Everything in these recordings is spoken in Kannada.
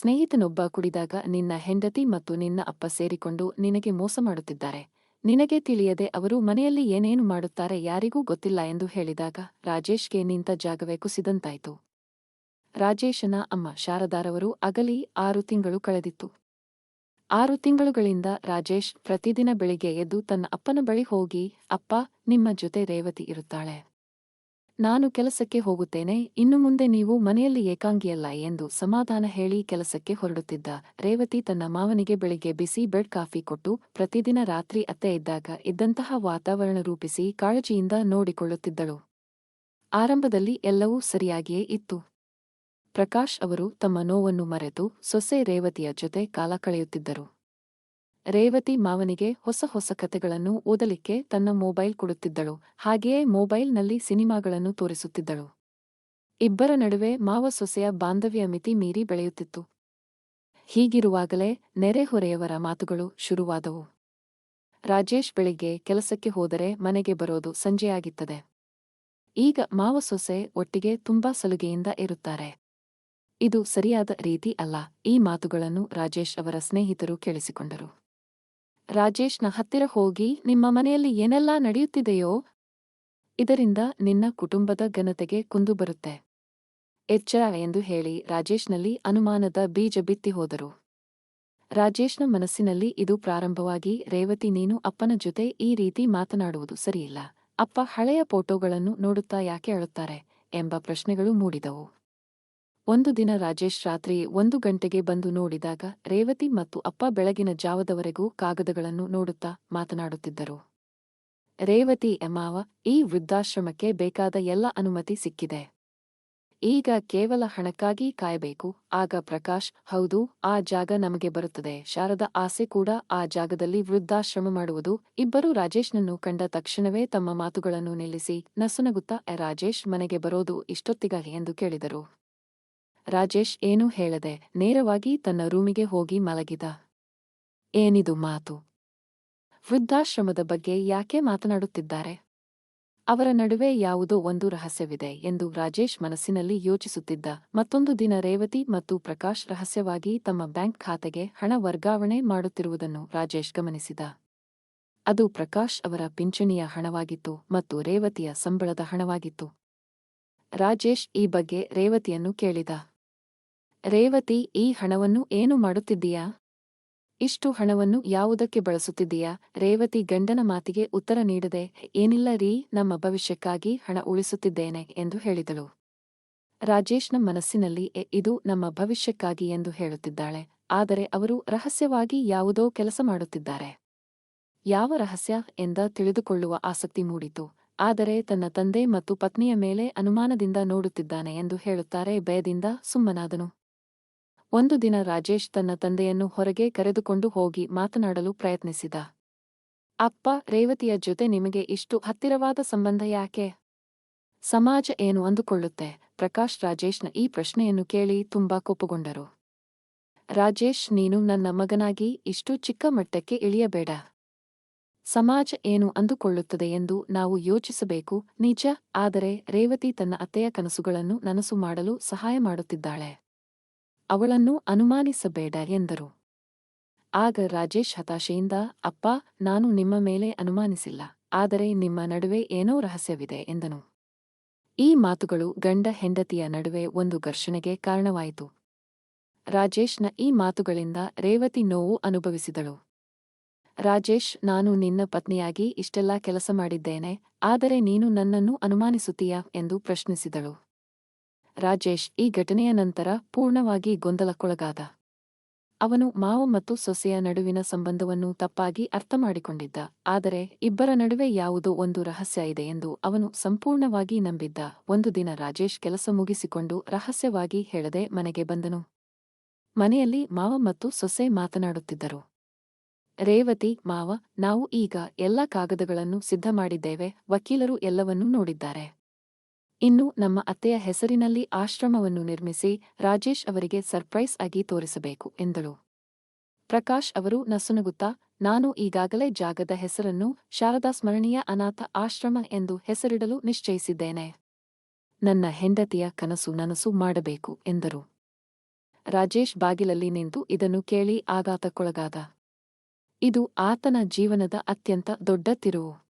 ಸ್ನೇಹಿತನೊಬ್ಬ ಕುಡಿದಾಗ ನಿನ್ನ ಹೆಂಡತಿ ಮತ್ತು ನಿನ್ನ ಅಪ್ಪ ಸೇರಿಕೊಂಡು ನಿನಗೆ ಮೋಸ ಮಾಡುತ್ತಿದ್ದಾರೆ. ನಿನಗೆ ತಿಳಿಯದೆ ಅವರು ಮನೆಯಲ್ಲಿ ಏನೇನು ಮಾಡುತ್ತಾರೆ ಯಾರಿಗೂ ಗೊತ್ತಿಲ್ಲ ಎಂದು ಹೇಳಿದಾಗ ರಾಜೇಶ್ಗೆ ನಿಂತ ಜಾಗವೇ ಕುಸಿದಂತಾಯಿತು. ರಾಜೇಶನ ಅಮ್ಮ ಶಾರದಾರವರು ಅಗಲಿ ಆರು ತಿಂಗಳು ಕಳೆದಿತ್ತು. ಆರು ತಿಂಗಳುಗಳಿಂದ ರಾಜೇಶ್ ಪ್ರತಿದಿನ ಬೆಳಿಗ್ಗೆ ಎದ್ದು ತನ್ನ ಅಪ್ಪನ ಬಳಿ ಹೋಗಿ, ಅಪ್ಪ, ನಿಮ್ಮ ಜೊತೆ ರೇವತಿ ಇರುತ್ತಾಳೆ. ನಾನು ಕೆಲಸಕ್ಕೆ ಹೋಗುತ್ತೇನೆ, ಇನ್ನು ಮುಂದೆ ನೀವು ಮನೆಯಲ್ಲಿ ಏಕಾಂಗಿಯಲ್ಲ ಎಂದು ಸಮಾಧಾನ ಹೇಳಿ ಕೆಲಸಕ್ಕೆ ಹೊರಡುತ್ತಿದ್ದ ರೇವತಿ ತನ್ನ ಮಾವನಿಗೆ ಬೆಳಿಗ್ಗೆ ಬಿಸಿ ಬೆಡ್ ಕಾಫಿ ಕೊಟ್ಟು ಪ್ರತಿದಿನ ರಾತ್ರಿ ಅತ್ತೆ ಇದ್ದಾಗ ಇದ್ದಂತಹ ವಾತಾವರಣ ರೂಪಿಸಿ ಕಾಳಜಿಯಿಂದ ನೋಡಿಕೊಳ್ಳುತ್ತಿದ್ದಳು. ಆರಂಭದಲ್ಲಿ ಎಲ್ಲವೂ ಸರಿಯಾಗಿಯೇ ಇತ್ತು. ಪ್ರಕಾಶ್ ಅವರು ತಮ್ಮ ನೋವನ್ನು ಮರೆತು ಸೊಸೆ ರೇವತಿಯ ಜೊತೆ ಕಾಲ ಕಳೆಯುತ್ತಿದ್ದರು. ರೇವತಿ ಮಾವನಿಗೆ ಹೊಸ ಹೊಸ ಕಥೆಗಳನ್ನು ಓದಲಿಕ್ಕೆ ತನ್ನ ಮೊಬೈಲ್ ಕೊಡುತ್ತಿದ್ದಳು. ಹಾಗೆಯೇ ಮೊಬೈಲ್ನಲ್ಲಿ ಸಿನಿಮಾಗಳನ್ನು ತೋರಿಸುತ್ತಿದ್ದಳು. ಇಬ್ಬರ ನಡುವೆ ಮಾವ ಸೊಸೆಯ ಬಾಂಧವ್ಯ ಮಿತಿ ಮೀರಿ ಬೆಳೆಯುತ್ತಿತ್ತು. ಹೀಗಿರುವಾಗಲೇ ನೆರೆಹೊರೆಯವರ ಮಾತುಗಳು ಶುರುವಾದವು. ರಾಜೇಶ್ ಬೆಳಿಗ್ಗೆ ಕೆಲಸಕ್ಕೆ ಹೋದರೆ ಮನೆಗೆ ಬರೋದು ಸಂಜೆಯಾಗಿತ್ತದೆ ಈಗ ಮಾವ ಸೊಸೆ ಒಟ್ಟಿಗೆ ತುಂಬಾ ಸಲುಗೆಯಿಂದ ಇರುತ್ತಾರೆ. ಇದು ಸರಿಯಾದ ರೀತಿ ಅಲ್ಲ, ಈ ಮಾತುಗಳನ್ನು ರಾಜೇಶ್ ಅವರ ಸ್ನೇಹಿತರು ಕೇಳಿಸಿಕೊಂಡರು. ರಾಜೇಶ್ನ ಹತ್ತಿರ ಹೋಗಿ ನಿಮ್ಮ ಮನೆಯಲ್ಲಿ ಏನೆಲ್ಲಾ ನಡೆಯುತ್ತಿದೆಯೋ ಇದರಿಂದ ನಿನ್ನ ಕುಟುಂಬದ ಘನತೆಗೆ ಕುಂದು ಬರುತ್ತೆ. ಎಚ್ಚರ ಎಂದು ಹೇಳಿ ರಾಜೇಶ್ನಲ್ಲಿ ಅನುಮಾನದ ಬೀಜ ಬಿತ್ತಿ ಹೋದರು. ರಾಜೇಶ್ನ ಮನಸ್ಸಿನಲ್ಲಿ ಇದು ಪ್ರಾರಂಭವಾಗಿ, ರೇವತಿ ನೀನು ಅಪ್ಪನ ಜೊತೆ ಈ ರೀತಿ ಮಾತನಾಡುವುದು ಸರಿಯಿಲ್ಲ. ಅಪ್ಪ ಹಳೆಯ ಫೋಟೋಗಳನ್ನು ನೋಡುತ್ತಾ ಯಾಕೆ ಅಳುತ್ತಾರೆ ಎಂಬ ಪ್ರಶ್ನೆಗಳು ಮೂಡಿದವು. ಒಂದು ದಿನ ರಾಜೇಶ್ ರಾತ್ರಿ ಒಂದು ಗಂಟೆಗೆ ಬಂದು ನೋಡಿದಾಗ ರೇವತಿ ಮತ್ತು ಅಪ್ಪ ಬೆಳಗಿನ ಜಾವದವರೆಗೂ ಕಾಗದಗಳನ್ನು ನೋಡುತ್ತಾ ಮಾತನಾಡುತ್ತಿದ್ದರು. ರೇವತಿ ಎಮಾವ ಈ ವೃದ್ಧಾಶ್ರಮಕ್ಕೆ ಬೇಕಾದ ಎಲ್ಲ ಅನುಮತಿ ಸಿಕ್ಕಿದೆ. ಈಗ ಕೇವಲ ಹಣಕ್ಕಾಗಿ ಕಾಯಬೇಕು. ಆಗ ಪ್ರಕಾಶ್ ಹೌದು ಆ ಜಾಗ ನಮಗೆ ಬರುತ್ತದೆ. ಶಾರದ ಆಸೆ ಕೂಡ ಆ ಜಾಗದಲ್ಲಿ ವೃದ್ಧಾಶ್ರಮ ಮಾಡುವುದು. ಇಬ್ಬರು ರಾಜೇಶ್ನನ್ನು ಕಂಡ ತಕ್ಷಣವೇ ತಮ್ಮ ಮಾತುಗಳನ್ನು ನಿಲ್ಲಿಸಿ ನಸುನಗುತ್ತಾ "ಎ, ರಾಜೇಶ್ ಮನೆಗೆ ಬರೋದು ಇಷ್ಟೊತ್ತಿಗಾಗಿ ಎಂದು ಕೇಳಿದರು. ರಾಜೇಶ್ ಏನೂ ಹೇಳದೆ ನೇರವಾಗಿ ತನ್ನ ರೂಮಿಗೆ ಹೋಗಿ ಮಲಗಿದ. ಏನಿದು ಮಾತು? ವೃದ್ಧಾಶ್ರಮದ ಬಗ್ಗೆ ಯಾಕೆ ಮಾತನಾಡುತ್ತಿದ್ದಾರೆ? ಅವರ ನಡುವೆ ಯಾವುದೋ ಒಂದು ರಹಸ್ಯವಿದೆ ಎಂದು ರಾಜೇಶ್ ಮನಸ್ಸಿನಲ್ಲಿ ಯೋಚಿಸುತ್ತಿದ್ದ. ಮತ್ತೊಂದು ದಿನ ರೇವತಿ ಮತ್ತು ಪ್ರಕಾಶ್ ರಹಸ್ಯವಾಗಿ ತಮ್ಮ ಬ್ಯಾಂಕ್ ಖಾತೆಗೆ ಹಣ ವರ್ಗಾವಣೆ ಮಾಡುತ್ತಿರುವುದನ್ನು ರಾಜೇಶ್ ಗಮನಿಸಿದ. ಅದು ಪ್ರಕಾಶ್ ಅವರ ಪಿಂಚಣಿಯ ಹಣವಾಗಿತ್ತು ಮತ್ತು ರೇವತಿಯ ಸಂಬಳದ ಹಣವಾಗಿತ್ತು. ರಾಜೇಶ್ ಈ ಬಗ್ಗೆ ರೇವತಿಯನ್ನು ಕೇಳಿದ. ರೇವತಿ, ಈ ಹಣವನ್ನು ಏನು ಮಾಡುತ್ತಿದ್ದೀಯಾ? ಇಷ್ಟು ಹಣವನ್ನು ಯಾವುದಕ್ಕೆ ಬಳಸುತ್ತಿದ್ದೀಯಾ? ರೇವತಿ ಗಂಡನ ಮಾತಿಗೆ ಉತ್ತರ ನೀಡದೆ, ಏನಿಲ್ಲ ರೀ, ನಮ್ಮ ಭವಿಷ್ಯಕ್ಕಾಗಿ ಹಣ ಉಳಿಸುತ್ತಿದ್ದೇನೆ ಎಂದು ಹೇಳಿದಳು. ರಾಜೇಶ್ನ ಮನಸ್ಸಿನಲ್ಲಿ ಇದು ನಮ್ಮ ಭವಿಷ್ಯಕ್ಕಾಗಿ ಎಂದು ಹೇಳುತ್ತಿದ್ದಾಳೆ. ಆದರೆ ಅವರು ರಹಸ್ಯವಾಗಿ ಯಾವುದೋ ಕೆಲಸ ಮಾಡುತ್ತಿದ್ದಾರೆ. ಯಾವ ರಹಸ್ಯ? ಎಂದ ತಿಳಿದುಕೊಳ್ಳುವ ಆಸಕ್ತಿ ಮೂಡಿತು. ಆದರೆ ತನ್ನ ತಂದೆ ಮತ್ತು ಪತ್ನಿಯ ಮೇಲೆ ಅನುಮಾನದಿಂದ ನೋಡುತ್ತಿದ್ದಾನೆ ಎಂದು ಹೇಳುತ್ತಾರೆ ಭಯದಿಂದ ಸುಮ್ಮನಾದನು. ಒಂದು ದಿನ ರಾಜೇಶ್ ತನ್ನ ತಂದೆಯನ್ನು ಹೊರಗೆ ಕರೆದುಕೊಂಡು ಹೋಗಿ ಮಾತನಾಡಲು ಪ್ರಯತ್ನಿಸಿದ. ಅಪ್ಪ, ರೇವತಿಯ ಜೊತೆ ನಿಮಗೆ ಇಷ್ಟು ಹತ್ತಿರವಾದ ಸಂಬಂಧ ಯಾಕೆ? ಸಮಾಜ ಏನು ಅಂದುಕೊಳ್ಳುತ್ತೆ? ಪ್ರಕಾಶ್ ರಾಜೇಶ್ನ ಈ ಪ್ರಶ್ನೆಯನ್ನು ಕೇಳಿ ತುಂಬಾ ಕೋಪಗೊಂಡರು. ರಾಜೇಶ್, ನೀನು ನನ್ನ ಮಗನಾಗಿ ಇಷ್ಟು ಚಿಕ್ಕ ಮಟ್ಟಕ್ಕೆ ಇಳಿಯಬೇಡ. ಸಮಾಜ ಏನು ಅಂದುಕೊಳ್ಳುತ್ತದೆ ಎಂದು ನಾವು ಯೋಚಿಸಬೇಕು, ನಿಜ, ಆದರೆ ರೇವತಿ ತನ್ನ ಅತ್ತೆಯ ಕನಸುಗಳನ್ನು ನನಸು ಮಾಡಲು ಸಹಾಯ ಮಾಡುತ್ತಿದ್ದಾಳೆ. ಅವಳನ್ನು ಅನುಮಾನಿಸಬೇಡ ಎಂದರು. ಆಗ ರಾಜೇಶ್ ಹತಾಶೆಯಿಂದ, ಅಪ್ಪ, ನಾನು ನಿಮ್ಮ ಮೇಲೆ ಅನುಮಾನಿಸಿಲ್ಲ, ಆದರೆ ನಿಮ್ಮ ನಡುವೆ ಏನೋ ರಹಸ್ಯವಿದೆ, ಎಂದನು. ಈ ಮಾತುಗಳು ಗಂಡ ಹೆಂಡತಿಯ ನಡುವೆ ಒಂದು ಘರ್ಷಣೆಗೆ ಕಾರಣವಾಯಿತು. ರಾಜೇಶ್ನ ಈ ಮಾತುಗಳಿಂದ ರೇವತಿ ನೋವು ಅನುಭವಿಸಿದಳು. ರಾಜೇಶ್, ನಾನು ನಿನ್ನ ಪತ್ನಿಯಾಗಿ ಇಷ್ಟೆಲ್ಲಾ ಕೆಲಸ ಮಾಡಿದ್ದೇನೆ, ಆದರೆ ನೀನು ನನ್ನನ್ನು ಅನುಮಾನಿಸುತ್ತೀಯಾ? ಎಂದು ಪ್ರಶ್ನಿಸಿದಳು. ರಾಜೇಶ್ ಈ ಘಟನೆಯ ನಂತರ ಪೂರ್ಣವಾಗಿ ಗೊಂದಲಕ್ಕೊಳಗಾದ. ಅವನು ಮಾವ ಮತ್ತು ಸೊಸೆಯ ನಡುವಿನ ಸಂಬಂಧವನ್ನು ತಪ್ಪಾಗಿ ಅರ್ಥಮಾಡಿಕೊಂಡಿದ್ದ. ಆದರೆ ಇಬ್ಬರ ನಡುವೆ ಯಾವುದೋ ಒಂದು ರಹಸ್ಯ ಇದೆ ಎಂದು ಅವನು ಸಂಪೂರ್ಣವಾಗಿ ನಂಬಿದ್ದ. ಒಂದು ದಿನ ರಾಜೇಶ್ ಕೆಲಸ ಮುಗಿಸಿಕೊಂಡು ರಹಸ್ಯವಾಗಿ ಹೇಳದೆ ಮನೆಗೆ ಬಂದನು. ಮನೆಯಲ್ಲಿ ಮಾವ ಮತ್ತು ಸೊಸೆ ಮಾತನಾಡುತ್ತಿದ್ದರು. ರೇವತಿ, ಮಾವ, ನಾವು ಈಗ ಎಲ್ಲ ಕಾಗದಗಳನ್ನು ಸಿದ್ಧ ಮಾಡಿದ್ದೇವೆ ವಕೀಲರು ಎಲ್ಲವನ್ನೂ ನೋಡಿದ್ದಾರೆ. ಇನ್ನು ನಮ್ಮ ಅತ್ತೆಯ ಹೆಸರಿನಲ್ಲಿ ಆಶ್ರಮವನ್ನು ನಿರ್ಮಿಸಿ ರಾಜೇಶ್ ಅವರಿಗೆ ಸರ್ಪ್ರೈಸ್ ಆಗಿ ತೋರಿಸಬೇಕು, ಎಂದಳು. ಪ್ರಕಾಶ್ ಅವರು ನಸುನಗುತ್ತಾ ನಾನು ಈಗಾಗಲೇ ಜಾಗದ ಹೆಸರನ್ನು ಶಾರದಾ ಸ್ಮರಣೀಯ ಅನಾಥ ಆಶ್ರಮ ಎಂದು ಹೆಸರಿಡಲು ನಿಶ್ಚಯಿಸಿದ್ದೇನೆ. ನನ್ನ ಹೆಂಡತಿಯ ಕನಸು ನನಸು ಮಾಡಬೇಕು, ಎಂದರು. ರಾಜೇಶ್ ಬಾಗಿಲಲ್ಲಿ ನಿಂತು ಇದನ್ನು ಕೇಳಿ ಆಘಾತಕ್ಕೊಳಗಾದ. ಇದು ಆತನ ಜೀವನದ ಅತ್ಯಂತ ದೊಡ್ಡ ತಿರುವು.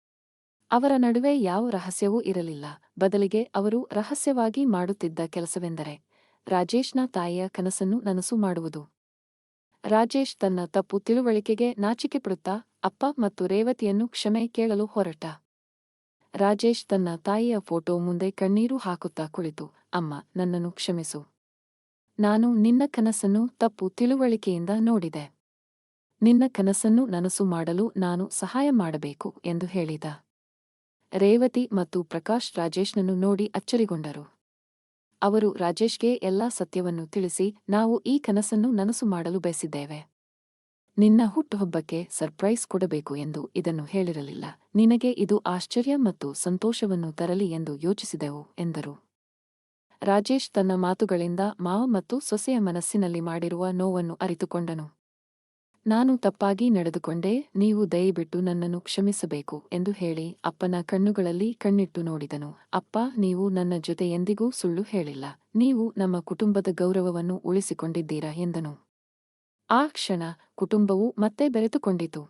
ಅವರ ನಡುವೆ ಯಾವ ರಹಸ್ಯವೂ ಇರಲಿಲ್ಲ. ಬದಲಿಗೆ ಅವರು ರಹಸ್ಯವಾಗಿ ಮಾಡುತ್ತಿದ್ದ ಕೆಲಸವೆಂದರೆ, ರಾಜೇಶ್ನ ತಾಯಿಯ ಕನಸನ್ನು ನನಸು ಮಾಡುವುದು. ರಾಜೇಶ್ ತನ್ನ ತಪ್ಪು ತಿಳುವಳಿಕೆಗೆ ನಾಚಿಕೆಪಡುತ್ತಾ, ಅಪ್ಪ ಮತ್ತು ರೇವತಿಯನ್ನು ಕ್ಷಮೆ ಕೇಳಲು ಹೊರಟ. ರಾಜೇಶ್ ತನ್ನ ತಾಯಿಯ ಫೋಟೋ ಮುಂದೆ ಕಣ್ಣೀರು ಹಾಕುತ್ತಾ ಕುಳಿತು, ಅಮ್ಮ, ನನ್ನನ್ನು ಕ್ಷಮಿಸು. ನಾನು ನಿನ್ನ ಕನಸನ್ನು ತಪ್ಪು ತಿಳುವಳಿಕೆಯಿಂದ ನೋಡಿದೆ. ನಿನ್ನ ಕನಸನ್ನು ನನಸು ಮಾಡಲು ನಾನು ಸಹಾಯ ಮಾಡಬೇಕು ಎಂದು ಹೇಳಿದ. ರೇವತಿ ಮತ್ತು ಪ್ರಕಾಶ್ ರಾಜೇಶ್ನನ್ನು ನೋಡಿ ಅಚ್ಚರಿಗೊಂಡರು. ಅವರು ರಾಜೇಶ್ಗೆ ಎಲ್ಲಾ ಸತ್ಯವನ್ನು ತಿಳಿಸಿ, ನಾವು ಈ ಕನಸನ್ನು ನನಸು ಮಾಡಲು ಬಯಸಿದ್ದೇವೆ. ನಿನ್ನ ಹುಟ್ಟುಹಬ್ಬಕ್ಕೆ ಸರ್ಪ್ರೈಸ್ ಕೊಡಬೇಕು ಎಂದು ಇದನ್ನು ಹೇಳಿರಲಿಲ್ಲ. ನಿನಗೆ ಇದು ಆಶ್ಚರ್ಯ ಮತ್ತು ಸಂತೋಷವನ್ನು ತರಲಿ ಎಂದು ಯೋಚಿಸಿದೆವು ಎಂದರು. ರಾಜೇಶ್ ತನ್ನ ಮಾತುಗಳಿಂದ ಮಾವ ಮತ್ತು ಸೊಸೆಯ ಮನಸ್ಸಿನಲ್ಲಿ ಮಾಡಿರುವ ನೋವನ್ನು ಅರಿತುಕೊಂಡನು. ನಾನು ತಪ್ಪಾಗಿ ನಡೆದುಕೊಂಡೆ, ನೀವು ದಯವಿಟ್ಟು ನನ್ನನ್ನು ಕ್ಷಮಿಸಬೇಕು ಎಂದು ಹೇಳಿ ಅಪ್ಪನ ಕಣ್ಣುಗಳಲ್ಲಿ ಕಣ್ಣಿಟ್ಟು ನೋಡಿದನು. ಅಪ್ಪ, ನೀವು ನನ್ನ ಜೊತೆ ಎಂದಿಗೂ ಸುಳ್ಳು ಹೇಳಿಲ್ಲ. ನೀವು ನಮ್ಮ ಕುಟುಂಬದ ಗೌರವವನ್ನು ಉಳಿಸಿಕೊಂಡಿದ್ದೀರಾ ಎಂದನು. ಆ ಕ್ಷಣ ಕುಟುಂಬವು ಮತ್ತೆ ಬೆರೆತುಕೊಂಡಿತು.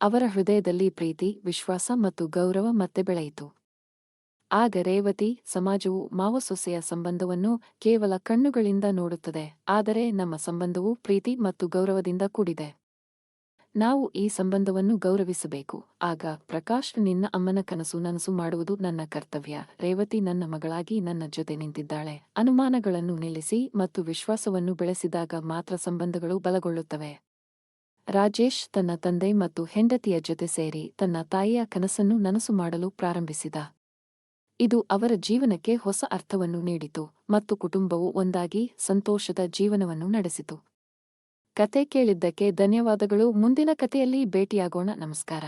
ಅವರ ಹೃದಯದಲ್ಲಿ ಪ್ರೀತಿ, ವಿಶ್ವಾಸ ಮತ್ತು ಗೌರವ ಮತ್ತೆ ಬೆಳೆಯಿತು. ಆಗ ರೇವತಿ ಸಮಾಜವು ಮಾವ ಸೊಸೆಯ ಸಂಬಂಧವನ್ನು ಕೇವಲ ಕಣ್ಣುಗಳಿಂದ ನೋಡುತ್ತದೆ, ಆದರೆ ನಮ್ಮ ಸಂಬಂಧವು ಪ್ರೀತಿ ಮತ್ತು ಗೌರವದಿಂದ ಕೂಡಿದೆ. ನಾವು ಈ ಸಂಬಂಧವನ್ನು ಗೌರವಿಸಬೇಕು, ಆಗ ಪ್ರಕಾಶ್ ನಿನ್ನ ಅಮ್ಮನ ಕನಸು ನನಸು ಮಾಡುವುದು ನನ್ನ ಕರ್ತವ್ಯ, ರೇವತಿ ನನ್ನ ಮಗಳಾಗಿ ನನ್ನ ಜೊತೆ ನಿಂತಿದ್ದಾಳೆ. ಅನುಮಾನಗಳನ್ನು ನಿಲ್ಲಿಸಿ ಮತ್ತು ವಿಶ್ವಾಸವನ್ನು ಬೆಳೆಸಿದಾಗ ಮಾತ್ರ ಸಂಬಂಧಗಳು ಬಲಗೊಳ್ಳುತ್ತವೆ. ರಾಜೇಶ್ ತನ್ನ ತಂದೆ ಮತ್ತು ಹೆಂಡತಿಯ ಜೊತೆ ಸೇರಿ ತನ್ನ ತಾಯಿಯ ಕನಸನ್ನು ನನಸು ಮಾಡಲು ಪ್ರಾರಂಭಿಸಿದ. ಇದು ಅವರ ಜೀವನಕ್ಕೆ ಹೊಸ ಅರ್ಥವನ್ನು ನೀಡಿತು ಮತ್ತು ಕುಟುಂಬವು ಒಂದಾಗಿ ಸಂತೋಷದ ಜೀವನವನ್ನು ನಡೆಸಿತು. ಕತೆ ಕೇಳಿದ್ದಕ್ಕೆ ಧನ್ಯವಾದಗಳು. ಮುಂದಿನ ಕತೆಯಲ್ಲಿ ಭೇಟಿಯಾಗೋಣ. ನಮಸ್ಕಾರ.